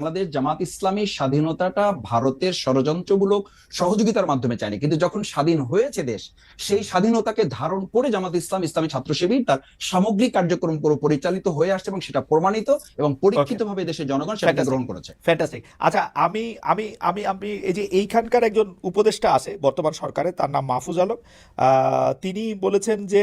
বাংলাদেশ জামাত ইসলামী স্বাধীনতাটা ভারতের ষড়যন্ত্রমূলক সহযোগিতার মাধ্যমে চায়নি। কিন্তু যখন স্বাধীন হয়েছে দেশ সেই স্বাধীনতাকে ধারণ করে জামাত ইসলাম ইসলামী ছাত্র শিবির তার সামগ্রিক কার্যক্রম পুরো পরিচালিত হয়ে আসছে এবং সেটা প্রমাণিত এবং পরীক্ষিতভাবে দেশের জনগণ সেটা গ্রহণ করেছে। ফ্যান্টাস্টিক আচ্ছা আমি আমি আমি আমি এই যে এইখানকার একজন উপদেষ্টা আছে বর্তমান সরকারে তার নাম মাহফুজ আলম আহ, তিনি বলেছেন যে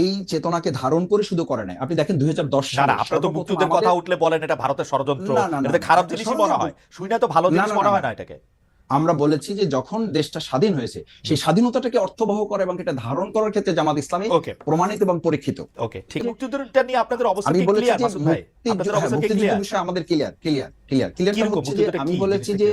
এই চেতনাকে ধারণ করে শুধু করে নাই। আপনি দেখেন দুই হাজার দশ সালে আপনার তো মুক্তিযুদ্ধের কথা উঠলে বলেন এটা ভারতের ষড়যন্ত্র। খারাপ জিনিস জিনিসই মনে হয়। শুনে তো ভালো জিনিস মনে হয়। না এটাকে। আমরা বলেছি যে যখন দেশটা স্বাধীন হয়েছে সেই স্বাধীনতাটাকে অর্থবহ করে এবং এটা ধারণ করার ক্ষেত্রে জামাত ইসলামী প্রমাণিত এবং পরীক্ষিত। ওকে ঠিক। মুক্তিযুদ্ধটা নিয়ে আপনাদের অবস্থা আমি কি বলেছি ক্লিয়ার যে ভাই? মুক্তিযুদ্ধ- আপনাদের হ্যাঁ, বিষয়ে আমাদের ক্লিয়ার ক্লিয়ার ক্লিয়ার ক্লিয়ারটা হচ্ছে যে আমি বলেছি যে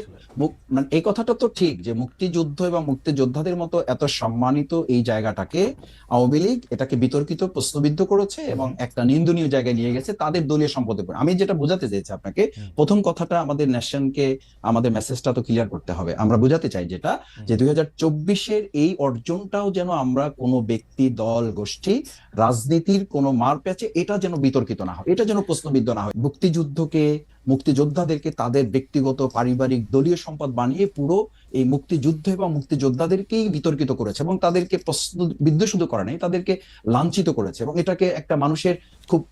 মানে এই কথাটা তো ঠিক যে মুক্তিযুদ্ধ এবং মুক্তিযোদ্ধাদের মতো এত সম্মানিত এই জায়গাটাকে আওয়ামী লীগ এটাকে বিতর্কিত প্রশ্নবিদ্ধ করেছে এবং একটা নিন্দনীয় জায়গায় নিয়ে গেছে তাদের দলীয় সম্পদের উপর আমি যেটা বোঝাতে চাইছি আপনাকে প্রথম কথাটা আমাদের ন্যাশনকে আমাদের মেসেজটা তো ক্লিয়ার করতে হবে। আমরা বোঝাতে চাই যেটা যে দুই হাজার চব্বিশের এই অর্জনটাও যেন আমরা কোনো ব্যক্তি দল গোষ্ঠী রাজনীতির কোনো মার প্যাচে এটা যেন বিতর্কিত না হয় এটা যেন প্রশ্নবিদ্ধ না হয়। মুক্তিযুদ্ধকে মুক্তিযোদ্ধাদেরকে তাদের ব্যক্তিগত পারিবারিক দলীয় সম্পদ বানিয়ে পুরো এই মুক্তিযুদ্ধ এবং মুক্তিযোদ্ধাদেরকেই বিতর্কিত করেছে এবং তাদেরকে প্রশ্নবিদ্ধ শুধু করে নাই তাদেরকে লাঞ্ছিত করেছে এবং এটাকে একটা মানুষের খুব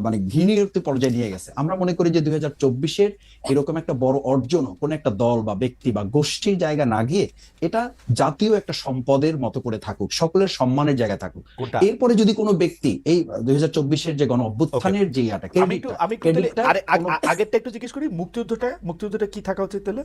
মানে ঘৃণীয় পর্যায়ে নিয়ে গেছে। আমরা মনে করি যে দুই হাজার চব্বিশের এরকম একটা বড় অর্জন কোন একটা দল বা ব্যক্তি বা গোষ্ঠীর জায়গা না গিয়ে এটা জাতীয় একটা সম্পদের মতো করে থাকুক সকলের সম্মানের জায়গায় থাকুক। এরপরে যদি কোনো ব্যক্তি এই দুই হাজার চব্বিশের যে গণ অভ্যুত্থানের যে ইয়াটা আমি আগেরটা একটু জিজ্ঞেস করি মুক্তিযুদ্ধটা মুক্তিযুদ্ধটা কি থাকা উচিত তাহলে?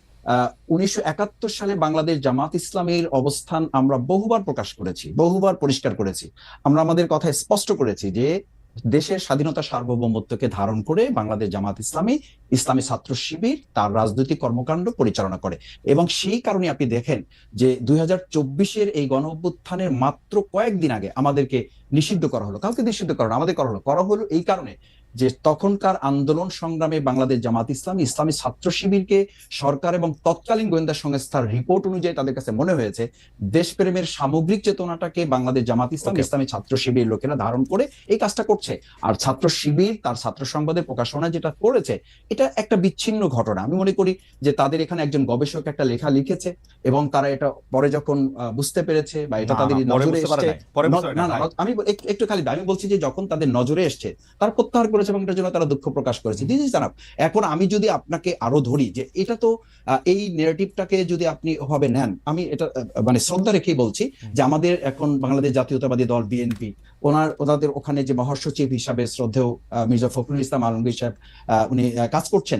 উনিশশো একাত্তর সালে বাংলাদেশ জামাত ইসলামের অবস্থান আমরা বহুবার প্রকাশ করেছি, বহুবার পরিষ্কার করেছি। আমরা আমাদের কথা স্পষ্ট করেছি যে দেশের স্বাধীনতা সার্বভৌমত্বকে ধারণ করে বাংলাদেশ জামাত ইসলামী ইসলামী ছাত্র শিবির তার রাজনৈতিক কর্মকাণ্ড পরিচালনা করে। এবং সেই কারণে আপনি দেখেন যে দুই চব্বিশের এই গণ অভ্যুত্থানের মাত্র কয়েকদিন আগে আমাদেরকে নিষিদ্ধ করা হলো। কাউকে নিষিদ্ধ করা আমাদের করা হলো। করা হলো এই কারণে যে তখনকার আন্দোলন সংগ্রামে বাংলাদেশ জামাত ইসলাম ইসলামী ছাত্র শিবিরকে সরকার এবং তৎকালীন গোয়েন্দা সংস্থার রিপোর্ট অনুযায়ী তাদের কাছে মনে হয়েছে দেশপ্রেমের সামগ্রিক চেতনাটাকে বাংলাদেশ জামাত ইসলাম ইসলামী ছাত্র শিবির লোকেরা ধারণ করে এই কাজটা করছে। আর ছাত্র শিবির তার ছাত্র সংবাদের প্রকাশনা যেটা করেছে এটা একটা বিচ্ছিন্ন ঘটনা। আমি মনে করি যে তাদের এখানে একজন গবেষক একটা লেখা লিখেছে এবং তারা এটা পরে যখন বুঝতে পেরেছে বা এটা তাদের নজরে এসছে না না আমি একটু- একটু খালি আমি বলছি যে যখন তাদের নজরে এসছে তার প্রত্যাহার করেছে এবং এটার জন্য তারা দুঃখ প্রকাশ করেছে। দিস ইজ এখন আমি যদি আপনাকে আরও ধরি যে এটা তো এই নেগেটিভটাকে যদি আপনি ভাবে নেন, আমি এটা মানে শ্রদ্ধা রেখেই বলছি যে আমাদের এখন বাংলাদেশ জাতীয়তাবাদী দল বিএনপি, ওনার, ওনাদের ওখানে যে মহাসচিব হিসাবে শ্রদ্ধেয় মির্জা ফখরুল ইসলাম আলমগীর সাহেব উনি কাজ করছেন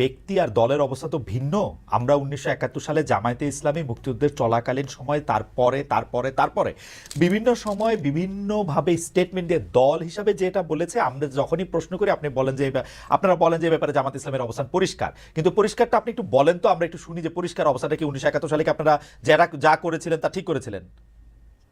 ব্যক্তি আর দলের অবস্থা তো ভিন্ন। আমরা উনিশশো একাত্তর সালে জামায়াতে ইসলামী মুক্তিযুদ্ধের চলাকালীন সময় তারপরে তারপরে তারপরে বিভিন্ন সময় বিভিন্নভাবে স্টেটমেন্ট দিয়ে দল হিসাবে যেটা বলেছে, আমরা যখনই প্রশ্ন করি, আপনি বলেন যে, আপনারা বলেন যে ব্যাপারে জামাত ইসলামের অবস্থান পরিষ্কার। কিন্তু পরিষ্কারটা আপনি একটু বলেন তো, আমরা একটু শুনি যে পরিষ্কার অবস্থাটা কি উনিশশো একাত্তর সালে কি আপনারা যারা, যা করেছিলেন তা ঠিক করেছিলেন?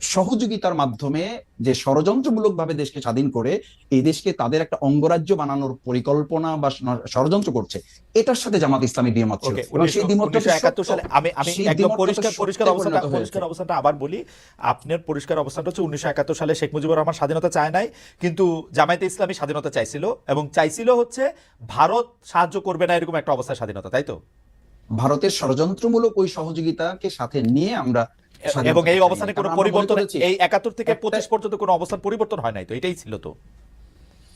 সহযোগিতার মাধ্যমে যে ষড়যন্ত্রমূলক ভাবে দেশকে স্বাধীন করে এই দেশকে তাদের একটা অঙ্গরাজ্য বানানোর পরিকল্পনা বা ষড়যন্ত্র করছে এটার সাথে জামাত ইসলামী দ্বিমত ছিল সেই। সালে আমি আমি একদম পরিষ্কার পরিষ্কার অবস্থাটা পরিষ্কার অবস্থাটা আবার বলি আপনার পরিষ্কার অবস্থাটা হচ্ছে উনিশশো একাত্তর সালে শেখ মুজিবুর রহমান স্বাধীনতা চায় নাই কিন্তু জামায়াতে ইসলামী স্বাধীনতা চাইছিল এবং চাইছিল হচ্ছে ভারত সাহায্য করবে না এরকম একটা অবস্থায় স্বাধীনতা তাই তো ভারতের ষড়যন্ত্রমূলক ওই সহযোগিতাকে সাথে নিয়ে আমরা এবং এই অবস্থানে কোনো পরিবর্তন এই একাত্তর থেকে পঁচিশ পর্যন্ত কোনো অবস্থান পরিবর্তন হয় নাই তো এটাই ছিল তো।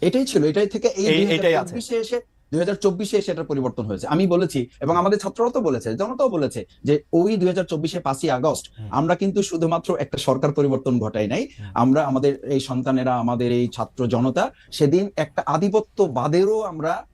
এটাই ছিল এটাই থেকে এই এটাই আছে। এসে দুই হাজার চব্বিশে এসে এটার পরিবর্তন হয়েছে। আমি বলেছি এবং আমাদের ছাত্ররা তো বলেছে জনতাও বলেছে যে ওই দুই হাজার চব্বিশে পাঁচই আগস্ট আমরা কিন্তু শুধুমাত্র একটা সরকার পরিবর্তন ঘটাই নাই। আমরা আমাদের এই সন্তানেরা আমাদের এই ছাত্র জনতা সেদিন একটা আধিপত্যবাদেরও আমরা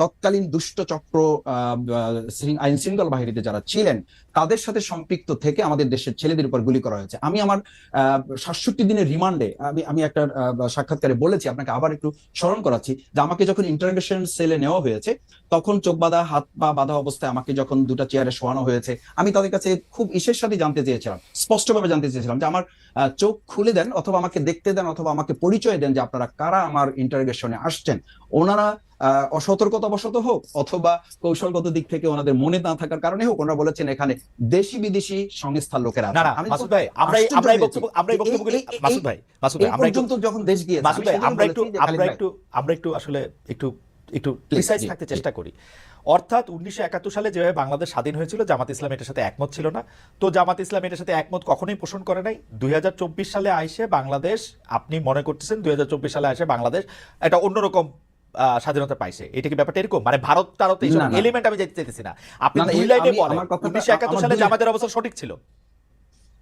তৎকালীন দুষ্ট চক্র আইন শৃঙ্খলা বাহিনীতে যারা ছিলেন, তাদের সাথে সম্পৃক্ত থেকে আমাদের দেশের ছেলেদের উপর গুলি করা হয়েছে। আমি আমার সাতষট্টি দিনের রিমান্ডে, আমি আমি একটা সাক্ষাৎকারে বলেছি, আপনাকে আবার একটু স্মরণ করাচ্ছি, যে আমাকে যখন ইন্টারোগেশন সেলে নেওয়া হয়েছে, তখন চোখ বাঁধা, হাত পা বাঁধা অবস্থায় আমাকে যখন দুটা চেয়ারে শোয়ানো হয়েছে, আমি তাদের কাছে খুব ইসের সাথে জানতে চেয়েছিলাম, স্পষ্টভাবে জানতে চেয়েছিলাম যে আমার চোখ খুলে দেন অথবা আমাকে দেখতে দেন অথবা আমাকে পরিচয় দেন যে আপনারা কারা আমার ইন্টারোগেশনে আসছেন। ওনারা অসতর্কতাবশত হোক অথবা কৌশলগত দিক থেকে ওনাদের মনে না থাকার কারণে হোক ওনারা বলেছেন এখানে দেশি বিদেশি সংস্থার লোকেরা না আছে। না আমি মাসুদ ভাই আমরা আমরা বক্তব্য আমরা এই এই- বক্তব্যগুলি এই- এই- মাসুদ ভাই মাসুদ ভাই আমরা পর্যন্ত যখন দেশ মাসুদ ভাই আমরা একটু বলেছি যে, খালিদ আমরা একটু আমরা একটু আসলে একটু একটু প্রিসাইজ থাকতে চেষ্টা করি। অর্থাৎ উনিশশো একাত্তর সালে যেভাবে বাংলাদেশ স্বাধীন হয়েছিল জামাত ইসলাম এটার সাথে একমত ছিল না। তো জামাত ইসলাম এটার সাথে একমত কখনোই পোষণ করে নাই। দুই হাজার চব্বিশ সালে আইসে বাংলাদেশ আপনি মনে করতেছেন দুই হাজার চব্বিশ সালে আইসে বাংলাদেশ এটা অন্যরকম স্বাধীনতা পাইছে। এটা কি ব্যাপারটা এরকম? মানে ভারত তারত এইসব। এলিমেন্ট আমি যেতে চাইতেছি না। আপনি দুই লাইনে বলেন। উনিশশো একাত্তর সালে জামাতের অবস্থা সঠিক ছিল?